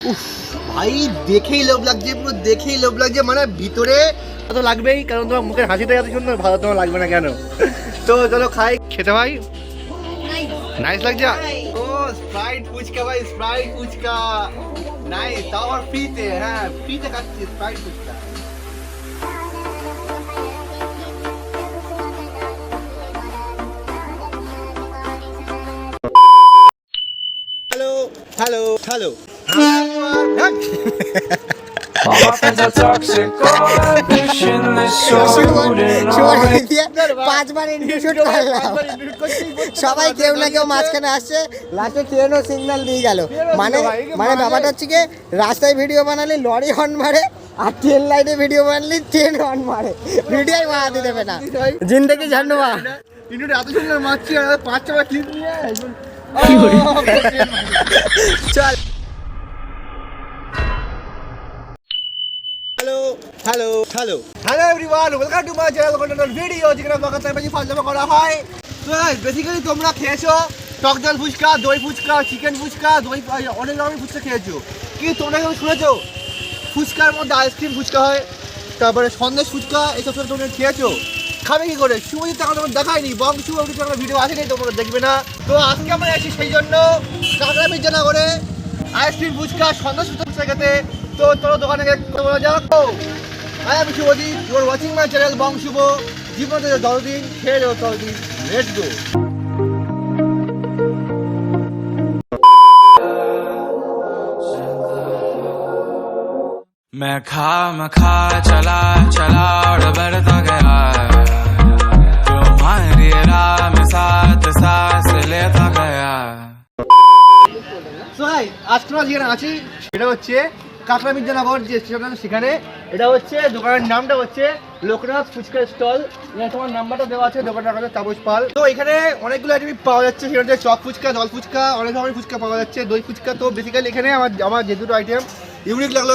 উফ ভাই দেখেই লোভ লাগছে পুরো দেখেই লোভ লাগছে মানে ভিতরে তো লাগবেই কারণ তোমার মুখের হাসিটা এত সুন্দর ভালো তোমার লাগবে না কেন? তো চলো খাই। খেতে ভাই? নাইস লাগছে? ও স্প্রাইট ফুচকা ভাই স্প্রাইট ফুচকা। নাইস তাও আবার ফ্রিতে হ্যাঁ ফ্রিতে খাচ্ছি Sprite fuchka. Hello hello hello পাঁচবার করলাম সবাই কেউ না কেউ মাঝখানে আসছে লাস্টে ট্রেনও সিগন্যাল দিয়ে গেল মানে মানে ব্যাপারটা হচ্ছে কি রাস্তায় ভিডিও বানালে লরি হর্ন মারে আর ট্রেন লাইনে ভিডিও বানালে ট্রেন হর্ন মারে ভিডিওই বানাতে দেবে না জিন্দগি এত সুন্দর মারছি আর পাঁচ ছবার ক্লিপ নিয়ে চল hello hello hello everyone welcome to my channel content video যেখানে বকাতে বেশি ফাজলামা করা হয় তো বেসিক্যালি তোমরা খেয়েছো টক জল ফুচকা দই ফুচকা চিকেন ফুচকা দই অনেক রকমের ফুচকা খেয়েছো কি তোমরা কেউ শুনেছো? ফুচকার মধ্যে আইসক্রিম ফুচকা হয়, তারপরে সন্দেশ ফুচকা এইসব সব তোমরা খেয়েছো? খাবে কি করে? শুভজিৎ এখন তোমার দেখায়নি বং শুভ আমার ভিডিও আসেনি, তোমরা দেখবে না। তো আজকে আমরা এসেছি সেই জন্য কাঁকড়া মির্জা করে আইসক্রিম ফুচকা, সন্দেশ ফুচকা খেতে। তো তোর দোকানে কথা বলা যাক। তো হাই আমি Subhajit you are watching my channel Bong Shubho জীবনে দশদিন খেয়ে যাও ততদিন লেটস গো मैं खा मैं खा चला चला और बढ़ता गया तुम्हारी राह में साथ सांस लेता गया সো হাই আজকে আমরা যেখানে আছি সেটা হচ্ছে কাঁকড়া মির্জানগর যে স্টেশন আছে সেখানে। এটা হচ্ছে, দোকানের নামটা হচ্ছে লোকনাথ ফুচকা স্টল। এখানে তোমার নাম্বারটা দেওয়া আছে দোকানটার কাছে তাপস পাল। তো এখানে অনেকগুলো আইটেম পাওয়া যাচ্ছে সেখানে হচ্ছে চপ ফুচকা জল ফুচকা, অনেক ধরনের ফুচকা পাওয়া যাচ্ছে, দই ফুচকা। তো বেসিক্যালি এখানে আমার আমার যে দুটো আইটেম ইউনিক লাগল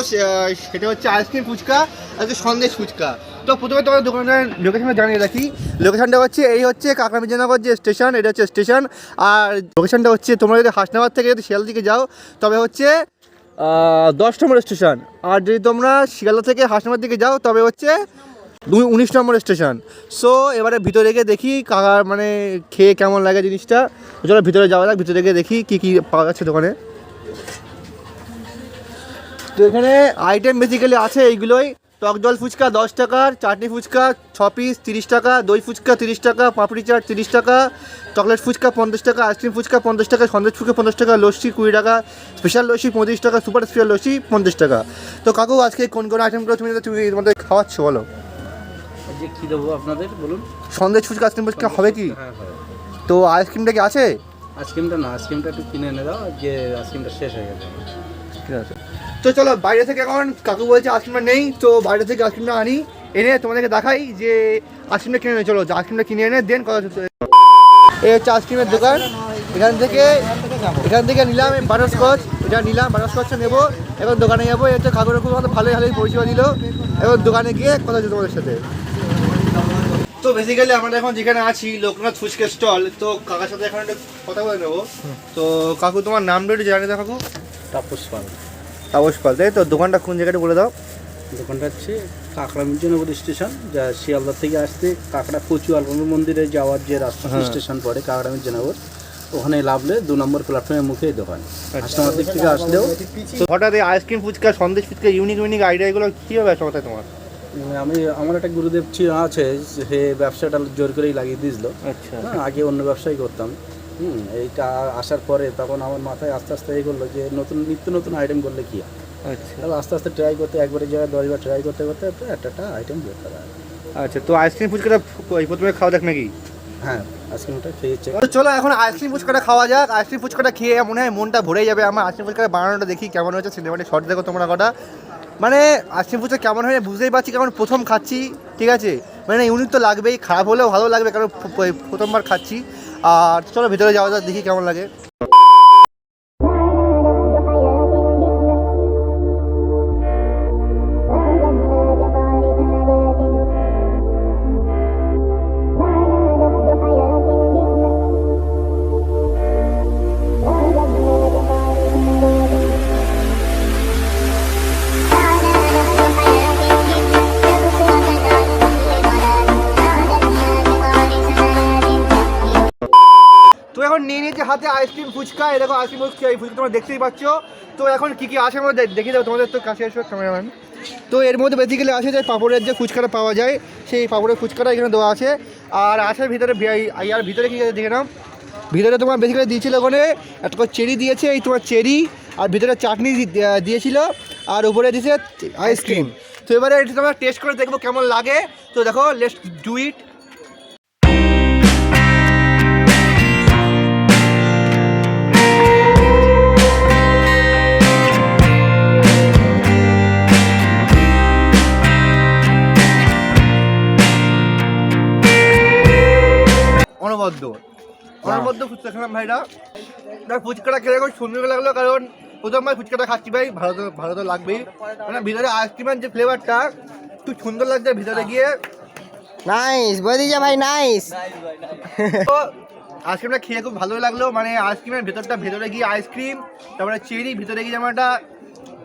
সেটা হচ্ছে আইসক্রিম ফুচকা আর সন্দেশ ফুচকা। তো প্রথমে তোমার দোকানের লোকেশনটা জানিয়ে রাখি। লোকেশনটা হচ্ছে, এই হচ্ছে কাঁকড়া মির্জানগর যে স্টেশন, এটা হচ্ছে স্টেশন। আর লোকেশনটা হচ্ছে, তোমরা যদি হাসনাবাদ থেকে যদি শিয়াল দিকে যাও, তবে হচ্ছে দশ নম্বর স্টেশন। আর যদি তোমরা শিয়ালদা থেকে হাসনাবাদ দিকে যাও, তবে হচ্ছে উনিশ নম্বর স্টেশন। সো এবারে ভিতরে গিয়ে দেখি কাকার মানে খেয়ে কেমন লাগে জিনিসটা। চলো ভিতরে যাওয়া যাক, ভিতরে গিয়ে দেখি কী কী পাওয়া যাচ্ছে দোকানে। তো এখানে আইটেম বেসিক্যালি আছে এইগুলোই। টক জল ফুচকা দশ টাকার চাটনি ফুচকা ছ পিস তিরিশ টাকা দই ফুচকা তিরিশ টাকা পাপড়ি চাট তিরিশ টাকা চকলেট ফুচকা পঞ্চাশ টাকা আইসক্রিম ফুচকা পঞ্চাশ টাকা সন্দেশ ফুচকা পঞ্চাশ টাকা লস্যি কুড়ি টাকা স্পেশাল লস্যি পঁয়ত্রিশ টাকা সুপার স্পেশাল লস্যি পঞ্চাশ টাকা। তো কাকু আজকে কোন কোন আইটেমগুলো তুমি তুমি তোমাদের খাওয়াচ্ছ বলো? যে কি দেবো আপনাদের বলুন। সন্দেশ ফুচকা আইসক্রিম ফুচকা হবে কি? হ্যাঁ তো আইসক্রিমটা কি আছে? আইসক্রিমটা না আইসক্রিমটা একটু কিনে এনে দাও যে আইসক্রিমটা শেষ হয়ে গেছে। ঠিক আছে। তো চলো, বাইরে থেকে এখন কাকু বলছে আইসক্রিমটা নেই, তো বাইরে থেকে আইসক্রিমটা আনি, এনে তোমাদেরকে দেখাই যে আইসক্রিমটা কিনে চলো আইসক্রিমটা কিনে এনে দেন কথা এই হচ্ছে আইসক্রিমের দোকান। এখান থেকে এখান থেকে নিলাম বাটারস্কচ এটা নিলাম বাটারস্কচটা নেব এখন দোকানে যাব। হচ্ছে কাকুর খুব আমাদের ভালোই ভালোই পরিষেবা দিল। এখন দোকানে গিয়ে কথা হচ্ছে তোমাদের সাথে। তো বেসিক্যালি আমরা এখন যেখানে আছি, লোকনাথ ফুচকা স্টল তো কাকার সাথে এখন একটা কথা বলে নেব। তো কাকু, তোমার নামটা একটু জানিয়ে দাও কাকু। তাপস পাল। তাপস পাল তাই তো দোকানটা কোন জায়গাটা বলে দাও? দোকানটা হচ্ছে কাঁকড়া মির্জনগর স্টেশন যা শিয়ালদা থেকে আসতে কাঁকড়া কচু আলমন্দ মন্দিরে যাওয়ার যে রাস্তা হ্যাঁ। স্টেশন পড়ে কাঁকড়া মির্জনগর ওখানে লাভলে দু নম্বর প্ল্যাটফর্মের মুখে দোকান। কাস্টমার দিক থেকে আসলেও হঠাৎ এই ice cream fuchka Sandesh fuchka unique unique idea এগুলো কীভাবে আসে মাথায় তোমার? আমি আমার একটা গুরুদেব আছে সে ব্যবসাটা জোর করেই লাগিয়ে দিয়েছিল। আচ্ছা। হ্যাঁ, আগে অন্য ব্যবসাই করতাম। হুম এইটা আসার পরে তখন আমার মাথায় আস্তে আস্তে এই করল যে নতুন নিত্য নতুন আইটেম করলে কি হয়? আচ্ছা। তাহলে আস্তে আস্তে ট্রাই করতে একবারের জায়গায় দশবার ট্রাই করতে করতে একটা একটা আইটেম বের করা আচ্ছা তো আইসক্রিম ফুচকাটা ওই প্রথমে খাওয়া যাক নাকি? হ্যাঁ আইসক্রিমটা খেয়েছে তো চলো এখন আইসক্রিম ফুচকাটা খাওয়া যাক। আইসক্রিম ফুচকাটা খেয়ে মনে হয় মনটা ভরে যাবে। আমার আইসক্রিম ফুচকাটা বানানোটা দেখি কেমন হয়েছে। সিনেমাটিক শর্ট দেখো তোমরা কটা। মানে আইসক্রিম ফুচকা কেমন হয় বুঝতেই পারছি কেমন প্রথম খাচ্ছি ঠিক আছে? মানে ইউনিক তো লাগবেই খারাপ হলেও ভালো লাগবে কারণ প্রথমবার খাচ্ছি। আর চলো ভিতরে যাওয়া যাক দেখি কেমন লাগে। হাতে আইসক্রিম ফুচকা। এই দেখো আইসক্রিম ফুচকা এই ফুচকা তোমরা দেখতেই পাচ্ছ। তো এখন কি কি আছে আমরা দে- দেখিয়ে দেবো তোমাদের তো কাছে এসো ক্যামেরাম্যান তো এর মধ্যে বেসিক্যালি আছে যে পাপড়ের যে ফুচকাটা পাওয়া যায়, সেই পাপড়ের ফুচকাটা এখানে দেওয়া আছে। আর আছে ভিতরে আর ভিতরে কি আছে দেখে নাও। ভিতরে তোমার বেসিক্যালি দিয়েছিল ওখানে, একটা চেরি দিয়েছে, এই তোমার চেরি, আর ভিতরে চাটনি দিয়েছিল, আর উপরে দিয়েছে আইসক্রিম তো এবারে এটা তোমরা টেস্ট করে দেখব কেমন লাগে। তো দেখো লেটস ডু ইট অনবদ্য অনবদ্য ফুচকা খেলাম ভাইরা। ফুচকাটা খেলে খুব সুন্দর লাগল কারণ প্রথমবার ফুচকাটা খাচ্ছি ভাই ভালো তো ভালো তো লাগবেই। মানে ভিতরে আইসক্রিমের যে ফ্লেভারটা খুব সুন্দর লাগছে ভিতরে গিয়ে। নাইস বদিজা ভাই নাইস তো আইসক্রিমটা খেয়ে খুব ভালোই লাগল মানে আইসক্রিমের ভেতরটা ভেতরে গিয়ে আইসক্রিম তারপরে চেরি ভিতরে গিয়ে যেমন একটা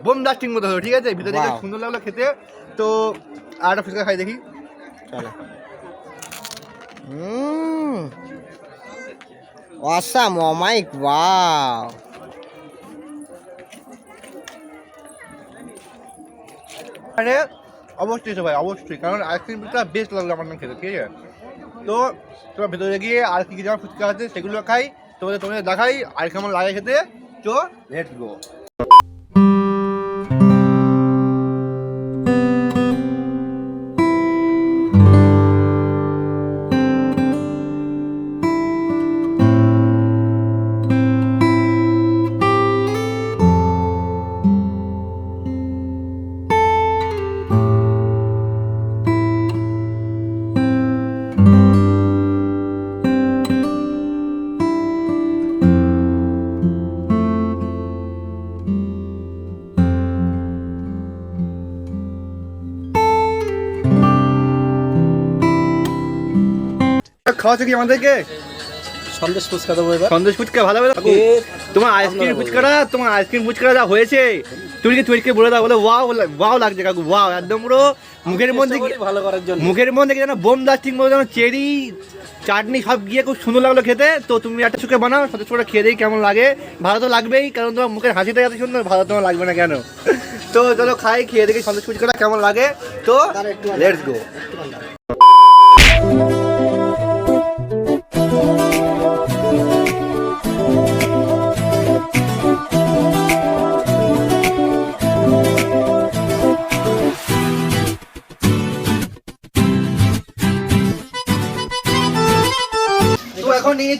বোম ডাস্টিং মতো হলো ঠিক আছে? ভিতরে গিয়ে সুন্দর লাগল খেতে। তো আর একটা ফুচকা খাই দেখি। চলো। হুম। অসাম Oh মাই ওয়াও মানে অবশ্যই তো ভাই, অবশ্যই। কারণ আইসক্রিমটা বেস্ট লাগল আমার খেতে ঠিক আছে? তো তোমার ভেতরে গিয়ে আর কি কি যেমন ফুচকা আছে সেগুলো খাই, তোমাদের তোমাদের দেখাই, আর কেমন লাগে খেতে, তো লেটস গো কি আমাদেরকে? সন্দেশ ফুচকা দেবো এবার। সন্দেশ ফুচকা ভালো হবে তোমার আইসক্রিম ফুচকাটা তোমার আইসক্রিম ফুচকাটা যা হয়েছে তুমি কি তুইকে বলে দাও বলে ওয়াও ওয়াও লাগছে কাকু ওয়াও একদম পুরো মুখের মধ্যে ভালো করার জন্য। মুখের মধ্যে যেন বোম মতো যেন চেরি চাটনি সব গিয়ে খুব সুন্দর লাগল খেতে। তো তুমি একটা চুকে বানাও সাথে ছোটো খেয়ে দিই কেমন লাগে। ভালো তো লাগবেই কারণ তোমার মুখের হাসিটা এত সুন্দর ভালো তোমার লাগবে না কেন? তো চলো খাই খেয়ে দেখি সন্দেশ ফুচকাটা কেমন লাগে। তো লেটস গো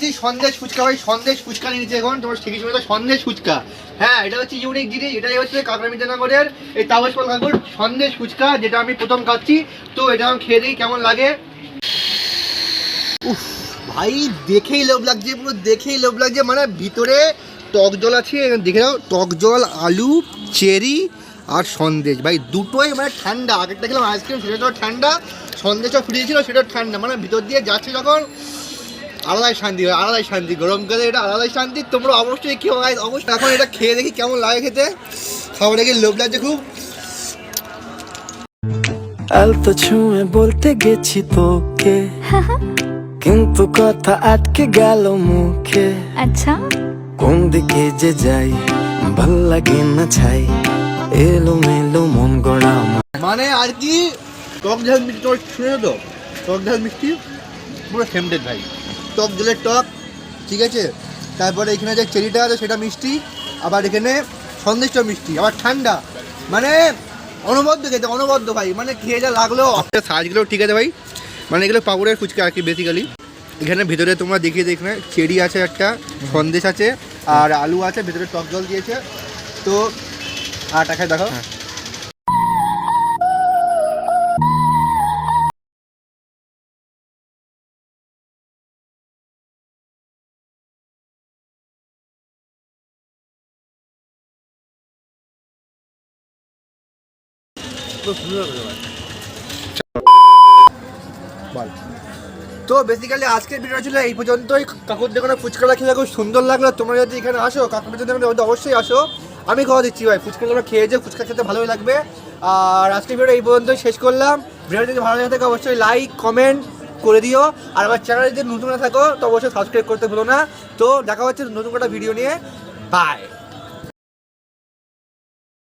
নিয়েছি সন্দেশ ফুচকা ভাই, সন্দেশ ফুচকা নিয়েছি এখন, তোমার ঠিকই শুনেছো, সন্দেশ ফুচকা। হ্যাঁ এটা হচ্ছে ইউনিক জিনিস, এটাই হচ্ছে কাকড়া মির্জানগরের এই তাবসপাল কাকুর সন্দেশ ফুচকা, যেটা আমি প্রথম খাচ্ছি। তো এটা আমি খেয়ে দিই কেমন লাগে। উফ, ভাই, দেখেই লোভ লাগছে, পুরো দেখেই লোভ লাগছে। মানে ভিতরে টক জল আছে দেখে নাও, টক জল, আলু, চেরি আর সন্দেশ। ভাই, দুটোই মানে ঠান্ডা। আগেরটা খেলাম, আইসক্রিম, সেটা তো ঠান্ডা। সন্দেশটা ফুটিয়েছিল সেটা ঠান্ডা। মানে ভিতর দিয়ে যাচ্ছে যখন আলাদাই শান্তি হয় আলাদাই শান্তি গরম গরমকালে এটা আলাদাই শান্তি। তোমরা অবশ্যই কেউ অবশ্যই এখন এটা খেয়ে দেখি কেমন লাগে খেতে। খাবারে কি লোভ লাগছে খুব। আলতো ছুঁয়ে বলতে গেছি তোকে। কিন্তু কথা আটকে গেল মুখে। আচ্ছা। কোন দিকে যে যাই ভালো লাগে না ছাই। এলো মেলো মন গড়া মানে আর কি টক ঝাল মিষ্টি তোর শুনে তো? টক ঝাল মিষ্টি? পুরো সেমটেড ভাই। টক ঝালের টক ঠিক আছে? তারপরে এখানে যে চেরিটা আছে সেটা মিষ্টি আবার এখানে সন্দেশটা মিষ্টি আবার ঠান্ডা। মানে অনবদ্য খেতে অনবদ্য ভাই মানে খেয়ে যা লাগল। সাইজগুলো ঠিক আছে ভাই? মানে এগুলো পাপড়ের ফুচকা আর কি বেসিক্যালি এখানে ভিতরে তোমরা দেখিয়ে দিই এখানে চেরি আছে একটা সন্দেশ আছে আর আলু আছে ভিতরে টক জল দিয়েছে। তো আর টাকায় দেখো। তো বেসিক্যালি আজকের ভিডিও ছিল এই পর্যন্তই। কাকুর দোকানে ফুচকাটা খেলে খুব সুন্দর লাগল। তোমরা যদি এখানে আসো, কাকুর দোকানে অবশ্যই আসো। আমি খাওয়া দিচ্ছি ভাই, ফুচকা খেয়ে যে ফুচকা খেতে ভালোই লাগবে। আর আজকের ভিডিও এই পর্যন্তই শেষ করলাম। ভিডিও যদি ভালো লাগে থাকে, অবশ্যই লাইক কমেন্ট করে দিও। আর আমার চ্যানেলে যদি নতুন না থাকো, তো অবশ্যই সাবস্ক্রাইব করতে ভুলো না। তো দেখা হচ্ছে নতুন একটা ভিডিও নিয়ে। বাই